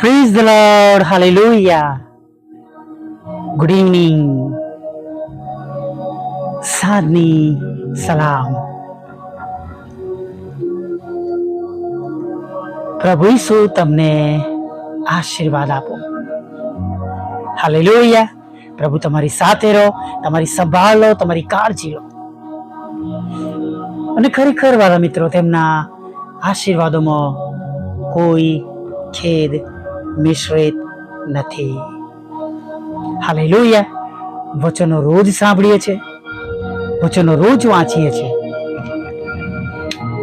Praise the Lord. Hallelujah. Good evening. સાદની સલામ પ્રભુ ઈસુ તમને આશીર્વાદ આપો હાલેલુયા પ્રભુ તમારી સાથે રહો, તમારી સંભાળ લો, તમારી કાળજી લો અને ખરેખર વાળા મિત્રો, તેમના આશીર્વાદોમાં કોઈ ખેદ મિશ્રિત નથી. હાલે લોહિયા વચનો રોજ સાંભળીએ છીએ. વચનો રોજ વાંચીએ છીએ.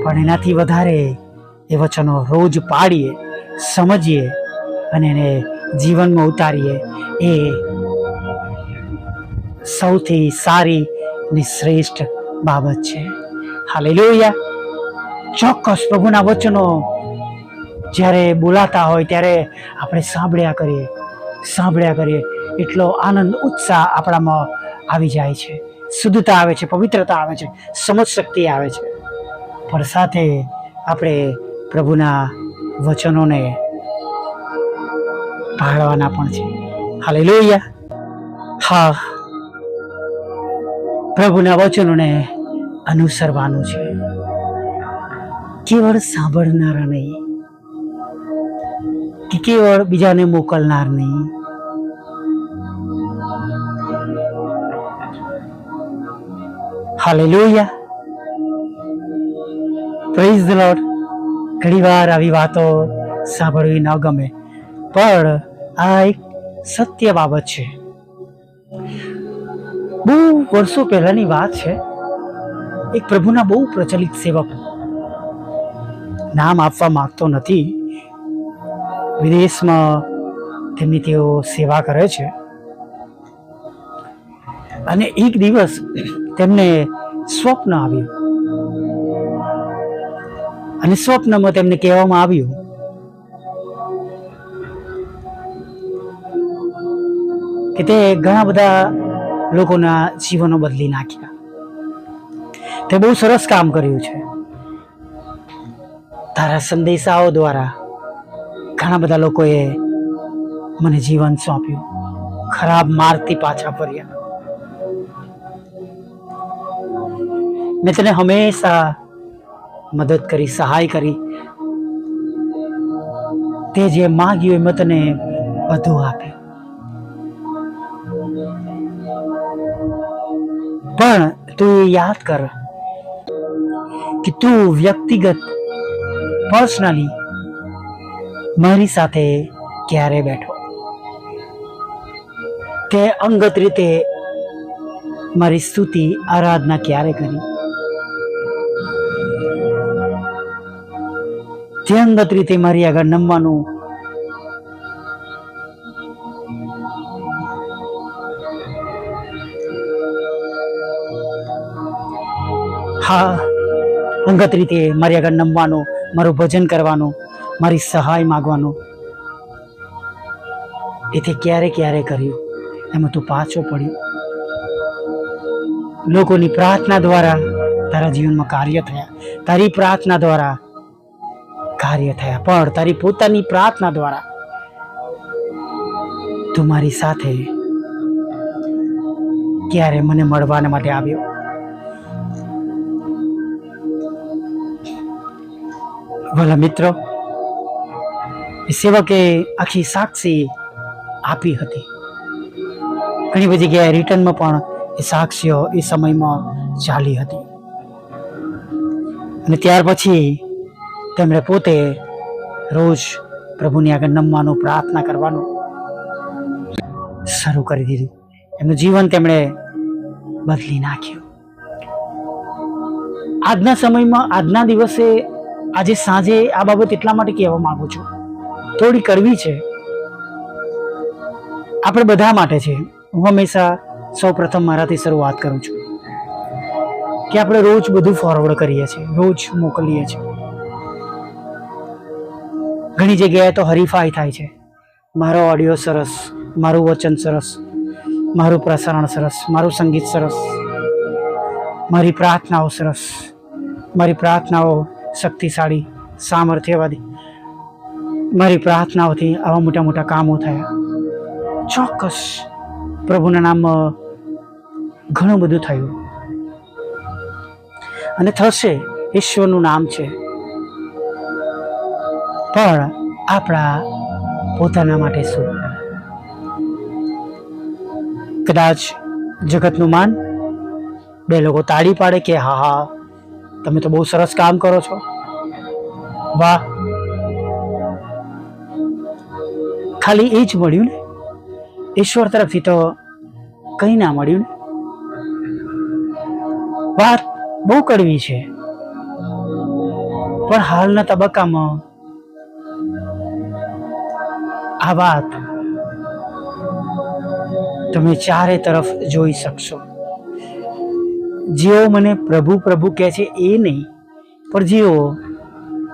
પણ એનાથી વધારે એ વચનો રોજ પાડીએ, સમજીએ અને એને જીવનમાં ઉતારીએ એ સૌથી સારી ને શ્રેષ્ઠ બાબત છે. હાલે લોહિયા ચોક્કસ પ્રભુના વચનો જ્યારે બોલાતા હોય ત્યારે આપણે સાંભળ્યા કરીએ સાંભળ્યા કરીએ. એટલો આનંદ, ઉત્સાહ આપણામાં આવી જાય છે. શુદ્ધતા આવે છે, પવિત્રતા આવે છે સમજ શક્તિ આવે છે. પણ સાથે આપણે પ્રભુના વચનોને પાળવાના પણ છે. હાલેલુયા. હા. પ્રભુના વચનોને અનુસરવાનું છે. કેવળ સાંભળનારા નહીં. કે કેવળ બીજાને મોકલનાર નહીં હાલેલુયા પ્રેઝ ધ લોર્ડ ઘણીવાર આવી વાતો સાંભળવી ન ગમે પણ આ એક સત્ય બાબત છે બહુ વર્ષો પહેલાની વાત છે એક પ્રભુના બહુ પ્રચલિત સેવક નામ આપવા માંગતો નથી વિદેશમાં તેમની તેઓ સેવા કરે છે. અને એક દિવસ તેમને સ્વપ્ન આવ્યું. અને સ્વપ્નમાં તેમને કહેવામાં આવ્યું, કે તે ઘણા બધા લોકોના જીવનો બદલી નાખ્યા. તે બહુ સરસ કામ કર્યું છે. તારા સંદેશાઓ દ્વારા ઘણા બધા લોકોએ મને જીવન સોંપ્યું. ખરાબ માર્ગથી પાછા ફર્યા. મેં તને હંમેશા મદદ કરી, સહાય કરી. તે જે માગ્યું એ મેં તને બધું આપ્યું. પણ તું યાદ કર કે તું વ્યક્તિગત પર્સનલી મારી સાથે ક્યારે બેઠો? તે અંગત રીતે મારી સ્તુતિ, આરાધના ક્યારે કરી? તે અંગત રીતે મારી આગળ નમવાનું હા, અંગત રીતે મારી આગળ નમવાનું, મારું ભજન કરવાનું મારી સહાય માગવાનું. એથી ક્યારે ક્યારે કર્યું? એમાં તું પાછો પડ્યો. લોકોની પ્રાર્થના દ્વારા તારા જીવનમાં કાર્ય થયા. તારી પ્રાર્થના દ્વારા કાર્ય થયા. પણ તારી પોતાની પ્રાર્થના દ્વારા તું મારી સાથે ક્યારે મને મળવાને માટે આવ્યો? ભલા મિત્રો સેવકે આખી સાક્ષી આપી હતી. ઘણી બધી જગ્યાએ રિટર્નમાં પણ એ સાક્ષીઓ એ સમયમાં ચાલી હતી. અને ત્યાર પછી તેમણે પોતે રોજ પ્રભુની આગળ નમવાનું પ્રાર્થના કરવાનું શરૂ કરી દીધું. એમનું જીવન તેમણે બદલી નાખ્યું. આજના સમયમાં, આજના દિવસે આજે સાંજે આ બાબત એટલા માટે કહેવા માંગુ છું થોડી કરવી છે. આપણે બધા માટે છે. હું હંમેશા સૌ પ્રથમ મારાથી શરૂઆત કરું છું કે આપણે રોજ બધું ફોરવર્ડ કરીએ છીએ, રોજ મોકલીએ છીએ. ઘણી જગ્યાએ તો હરીફાઈ થાય છે. મારો ઓડિયો સરસ, મારું વચન સરસ, મારું પ્રસારણ સરસ, મારું સંગીત સરસ, મારી પ્રાર્થનાઓ સરસ, મારી પ્રાર્થનાઓ શક્તિશાળી, સામર્થ્યવાદી. મારી પ્રાર્થનાઓથી આવા મોટા મોટા કામો થયા. ચોક્કસ પ્રભુના નામમાં ઘણું બધું થયું. અને થશે, ઈશ્વરનું નામ છે. પણ આપણા પોતાના માટે શું? કદાચ જગતનું માન બે લોકો તાળી પાડે કે, હા હા, તમે તો બહુ સરસ કામ કરો છો. વાહ ખાલી એ જ મળ્યું ને? ઈશ્વર તરફથી તો કંઈ ના મળ્યું ને? વાત બહુ કડવી છે. પણ હાલના તબક્કામાં આ વાત તમે ચારે તરફ જોઈ શકશો. જેઓ મને પ્રભુ પ્રભુ કહે છે એ નહીં, પણ જેઓ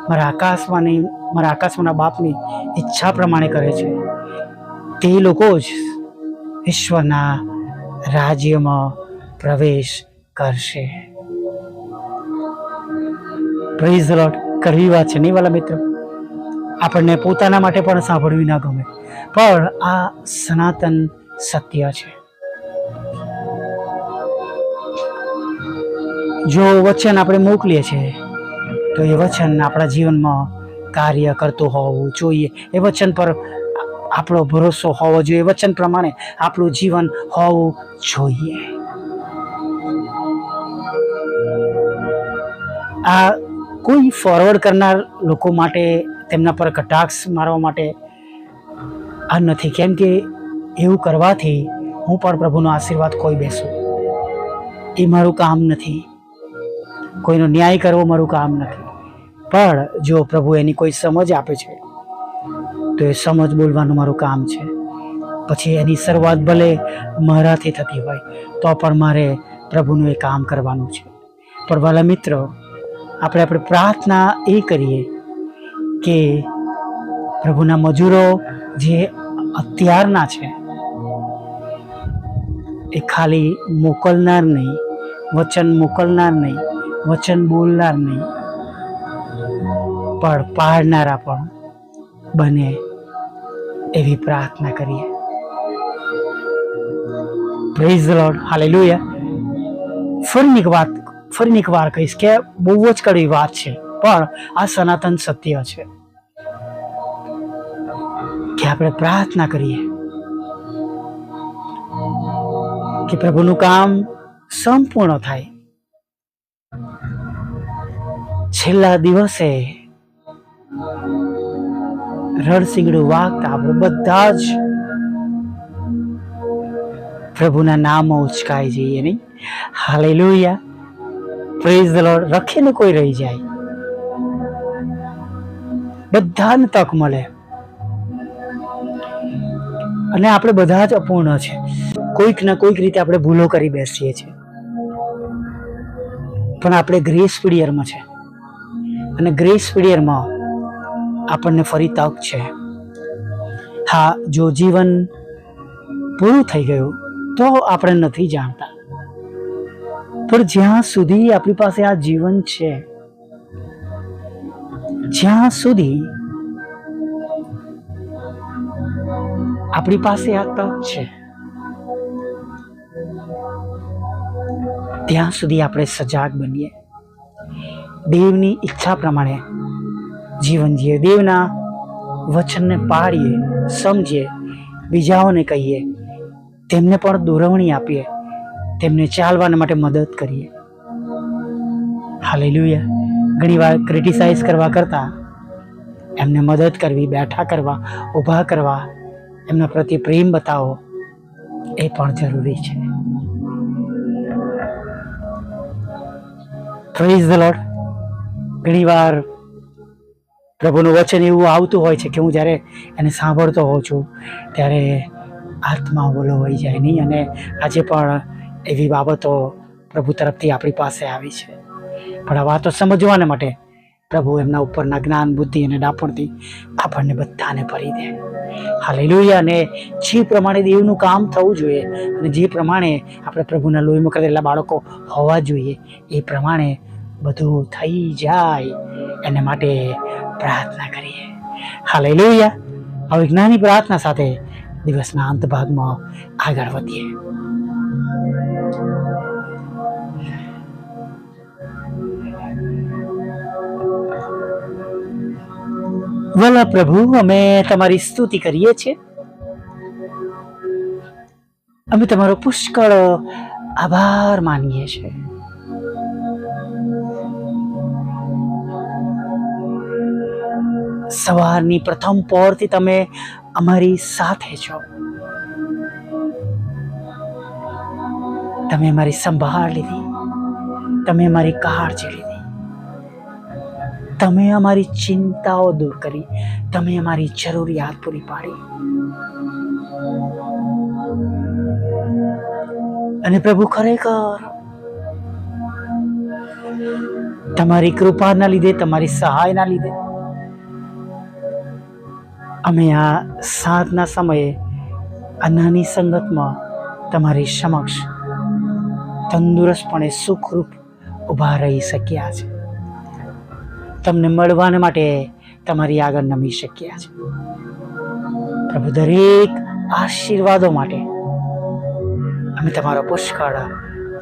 મારા આકાશવાની મારા આકાશવાના બાપની ઈચ્છા પ્રમાણે કરે છે. તે લોકો જ ઈશ્વરના રાજ્યમાં પ્રવેશ કરશે. પ્રેઝ કરવી વાત છે નહીં વાલા મિત્રો? આપણને પોતાના માટે પણ સાંભળવી ના ગમે. પણ આ સનાતન સત્ય છે. જો વચન આપણે મોકલીએ છીએ તો એ વચન આપણા જીવનમાં કાર્ય કરતું હોવું જોઈએ. એ વચન પર આપણો ભરોસો હોવો જોઈએ. વચન પ્રમાણે આપણું જીવન હોવું જોઈએ. આ કોઈ ફોરવર્ડ કરનાર લોકો માટે, તેમના પર કટાક્ષ મારવા માટે આ નથી. કેમ કે એવું કરવાથી હું પણ પ્રભુનો આશીર્વાદ કોઈ બેસું. એ મારું કામ નથી. કોઈનો ન્યાય કરવો મારું કામ નથી. પણ જો પ્રભુ એની કોઈ સમજ આપે છે, તો એ સમજ બોલવાનું મારું કામ છે. પછી એની શરૂઆત ભલે મારાથી થતી હોય, તો પણ મારે પ્રભુનું એ કામ કરવાનું છે. પણ વાલા મિત્રો, આપણે આપણે પ્રાર્થના એ કરીએ કે પ્રભુના મજૂરો જે અત્યારના છે, એ ખાલી મોકલનાર નહીં, વચન મોકલનાર નહીં વચન બોલનાર નહીં, પણ પાડનારા પણ બને એવી પ્રાર્થના કરીએ. પ્રેઝ લોર્ડ હાલેલુયા ફરીની વાત ફરીની વાર કહીશ કે બહુ જ કડવી વાત છે, પણ આ સનાતન સત્ય છે. કે આપણે પ્રાર્થના કરીએ કે પ્રભુનું કામ સંપૂર્ણ થાય. છેલ્લા દિવસે રણસિંગડું વાગતા આપણે બધા જ પ્રભુના નામો ઉચકાઈ જઈએ નહીં. હાલેલુયા. પ્રેઝ ધ રખીને કોઈ રહી જાય. બધાને તક મળે. અને આપણે બધા જ અપૂર્ણ છે. કોઈક ના કોઈક રીતે આપણે ભૂલો કરી બેસીએ છીએ. પણ આપણે ગ્રેસ પીરિયડમાં છે. અને ગ્રેસ પીરિયડમાં આપણને ફરી તક છે. હા, જો જીવન પૂરું થઈ ગયું, તો આપણે નથી જાણતા. પણ જ્યાં સુધી આપણી પાસે આ જીવન છે, જ્યાં સુધી આપણી પાસે આ તક છે, ત્યાં સુધી આપણે સજાગ બનીએ. દેવની ઈચ્છા પ્રમાણે જીવન જીએ. દેવના વચનને પાડીએ સમજીએ, બીજાઓને કહીએ, તેમને પણ દોરવણી આપીએ, તેમને ચાલવાના માટે મદદ કરીએ. હાલેલુયા. ઘણીવાર ક્રિટિસાઇઝ કરવા કરતાં એમને મદદ કરવી, બેઠા કરવા, ઊભા કરવા, એમના પ્રત્યે પ્રેમ બતાવો એ પણ જરૂરી છે. પ્રેઝ ધ લોર્ડ ઘણીવાર પ્રભુનું વચન એવું આવતું હોય છે કે હું જ્યારે એને સાંભળતો હોઉં છું, ત્યારે આત્મા ઓલો હોઈ જાય નહીં અને આજે પણ એવી બાબતો પ્રભુ તરફથી આપણી પાસે આવી છે. પણ આ વાતો સમજવાને માટે પ્રભુ એમના ઉપરના જ્ઞાન, બુદ્ધિ અને ડાપણથી આપણને બધાને ભરી દે. હાલેલુયા. અને જે પ્રમાણે દેવનું કામ થવું જોઈએ અને જે પ્રમાણે આપણે પ્રભુના લોહીમાં કરેલા બાળકો હોવા જોઈએ, એ પ્રમાણે બધું થઈ જાય એને માટે પ્રાર્થના કરીએ. હાલેલુયા. હવે જ્ઞાની પ્રાર્થના સાથે દિવસના અંત ભાગમાં આગળ વધીએ. વલા પ્રભુ, અમે તમારી સ્તુતિ કરીએ છીએ. અમે તમારો પુષ્કળ આભાર માનીએ છીએ. સવારની પ્રથમ પહોરથી તમે અમારી સાથે છો. તમે અમારી સંભાળ લીધી. તમે અમારી કાળજી લીધી. તમે અમારી ચિંતાઓ દૂર કરી. તમે અમારી જરૂરિયાત પૂરી પાડી. અને પ્રભુ ખરેખર તમારી કૃપાના લીધે, તમારી સહાયના લીધે અમે આ સાંજના સમયે આ નાની સંગતમાં તમારી સમક્ષ તંદુરસ્તપણે સુખરૂપ ઊભા રહી શક્યા છે. તમને મળવાને માટે તમારી આગળ નમી શક્યા છે. પ્રભુ, દરેક આશીર્વાદો માટે અમે તમારો પુષ્કળ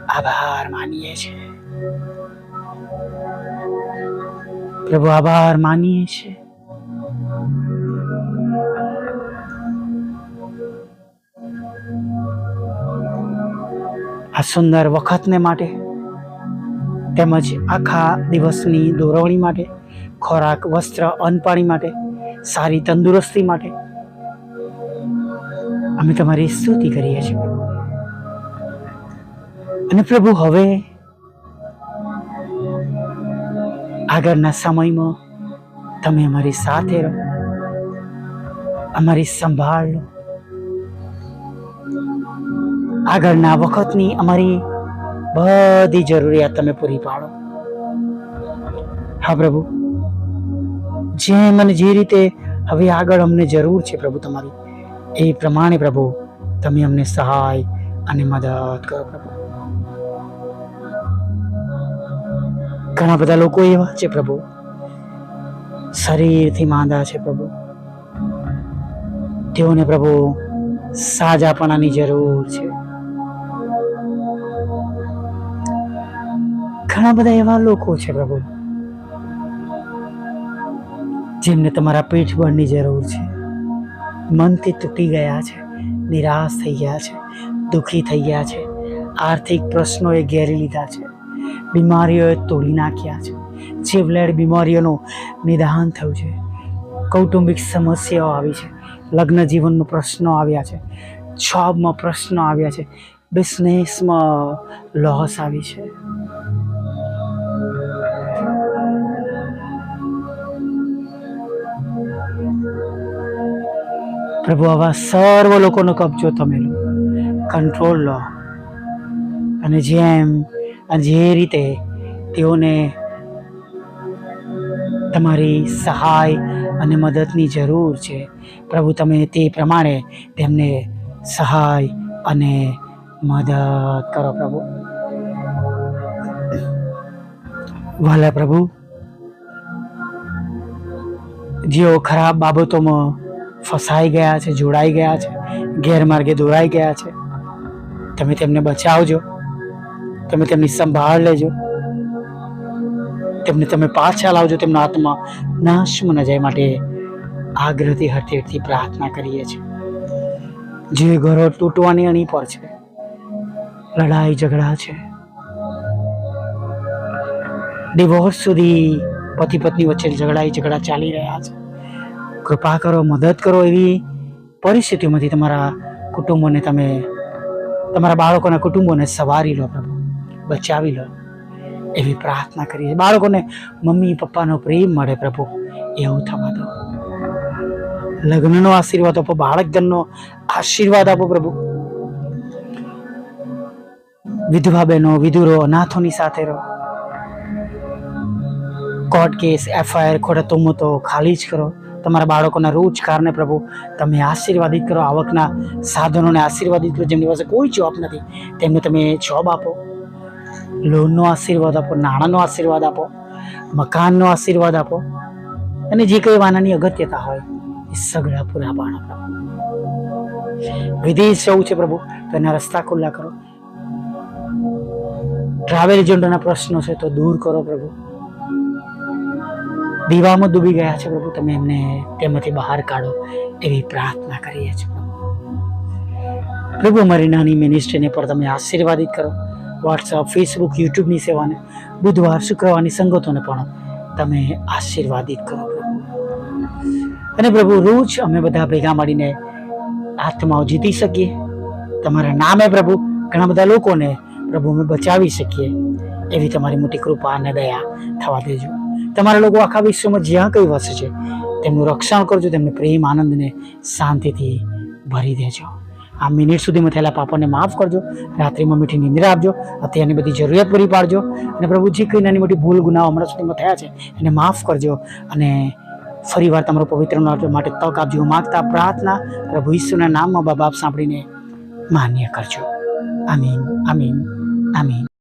આભાર માનીએ છીએ. પ્રભુ, આભાર માનીએ છીએ. આ સુંદર વખતને માટે તેમજ આખા દિવસની દોરવણી માટે, ખોરાક, વસ્ત્ર અન્ન માટે, સારી તંદુરસ્તી માટે અમે તમારી સ્તુતિ કરીએ છીએ. અને પ્રભુ, હવે આગળના સમયમાં તમે અમારી સાથે રહો, અમારી સંભાળ લો. આગળના વખતની અમારી બધી જરૂરિયાત તમે પૂરી પાડો. હા, પ્રભુ. જેમ અને જે રીતે હવે આગળ અમને જરૂર છે, પ્રભુ, તમારી. એ પ્રમાણે, પ્રભુ, તમે અમને સહાય અને મદદ કરો, પ્રભુ. ઘણા બધા લોકો એવા છે, પ્રભુ. શરીરથી માંદા છે, પ્રભુ. તેઓને, પ્રભુ, સાજાપણાની જરૂર છે. ઘણા બધા એવા લોકો છે પ્રભુ, જેમને તમારા પીઠબળની જરૂર છે. મનથી તૂટી ગયા છે, નિરાશ થઈ ગયા છે, દુઃખી થઈ ગયા છે, આર્થિક પ્રશ્નોએ ઘેરી લીધા છે, બીમારીઓએ તોડી નાખ્યા છે. જીવલેણ બીમારીઓનું નિદાન થયું છે. કૌટુંબિક સમસ્યાઓ આવી છે, લગ્ન જીવનનો પ્રશ્નો આવ્યા છે જોબમાં પ્રશ્નો આવ્યા છે, બિઝનેસમાં લોસ આવી છે. પ્રભુ, આવા સર્વ લોકોનો કબજો તમે લો. કંટ્રોલ લો. અને જેમ જે રીતે તેઓને તમારી સહાય અને મદદની જરૂર છે, પ્રભુ, તમે તે પ્રમાણે તેમને સહાય અને મદદ કરો, પ્રભુ. વાલા પ્રભુ, જેઓ ખરાબ બાબતોમાં ફસાઈ ગયા છે, જોડાઈ ગયા છે, ગેરમાર્ગે દોરાઈ ગયા છે. તમે તેમને બચાવજો. તમે તેમની સંભાળ લેજો. તેમને તમે પાછા લાવજો. તેમના આત્મા નાશમાં ન જાય માટે આગ્રહથી, હઠેરથી પ્રાર્થના કરીએ છીએ. જે ઘરો તૂટવાની અણી પર છે, લડાઈ ઝઘડા છે. ડિવોર્સ સુધી પતિ પત્ની વચ્ચે ઝઘડાઈ ઝઘડા ચાલી રહ્યા છે. કૃપા કરો, મદદ કરો એવી પરિસ્થિતિમાંથી તમારા કુટુંબોને તમે, તમારા બાળકોના કુટુંબોને સવારી લો પ્રભુ, બચાવી લો એવી પ્રાર્થના કરીએ. બાળકોને મમ્મી, પપ્પાનો પ્રેમ મળે પ્રભુ, એવું થવા દો. લગ્નનો આશીર્વાદ આપો, બાળકજનનો આશીર્વાદ આપો પ્રભુ. વિધવા બહેનો, વિધુરો, અનાથોની સાથે રહો. કોર્ટ કેસ, એફઆઈઆર, ખોટા તોમતો ખાલી જ કરો. તમારા બાળકોના રોજગારને પ્રભુ, તમે આશીર્વાદિત કરો. આવકના સાધનોને આશીર્વાદિત કરો. જેમની પાસે કોઈ જોબ નથી, તેમને તમે જોબ આપો. લોનનો આશીર્વાદ આપો, નાણાંનો આશીર્વાદ આપો, મકાનનો આશીર્વાદ આપો અને જે કંઈ વાનાની અગત્યતા હોય, એ સગળા પૂરા પાડો પ્રભુ. વિદેશ જવું છે પ્રભુ, તો એના રસ્તા ખુલ્લા કરો. ટ્રાવેલ એજન્ટોના પ્રશ્નો છે તો દૂર કરો પ્રભુ. દીવામાં ડૂબી ગયા છે પ્રભુ, તમે એમને તેમાંથી બહાર કાઢો એવી પ્રાર્થના કરીએ છીએ. પ્રભુ, અમારી નાની મિનિસ્ટ્રીને પર તમે આશીર્વાદિત કરો. વોટ્સઅપ ફેસબુક યુટ્યુબની સેવાને, બુધવાર, શુક્રવારની સંગતોને પણ તમે આશીર્વાદિત કરો અને પ્રભુ, રોજ અમે બધા ભેગા મળીને આત્માઓ જીતી શકીએ. તમારા નામે પ્રભુ, ઘણા બધા લોકોને પ્રભુ અમે બચાવી શકીએ. એવી તમારી મોટી કૃપા અને દયા થવા દેજો. તમારા લોકો આખા વિશ્વમાં જ્યાં કંઈ વસે છે, તેમનું રક્ષણ કરજો, તેમને પ્રેમ આનંદને શાંતિથી ભરી દેજો. આ મિનિટ સુધીમાં થયેલા પાપોને માફ કરજો, રાત્રિમાં મીઠી નિંદ્રા આપજો, અત્યારની બધી જરૂરિયાત પૂરી પાડજો અને પ્રભુ જે કંઈ નાની મોટી ભૂલ, ગુનાઓ હમણાં સુધીમાં થયા છે, એને માફ કરજો અને ફરીવાર તમારો પવિત્ર માટે તક આપજો. માગતા પ્રાર્થના પ્રભુ ઈશ્વરના નામમાં બાપ સાંભળીને માન્ય કરજો. આમીન આમીન આમીન.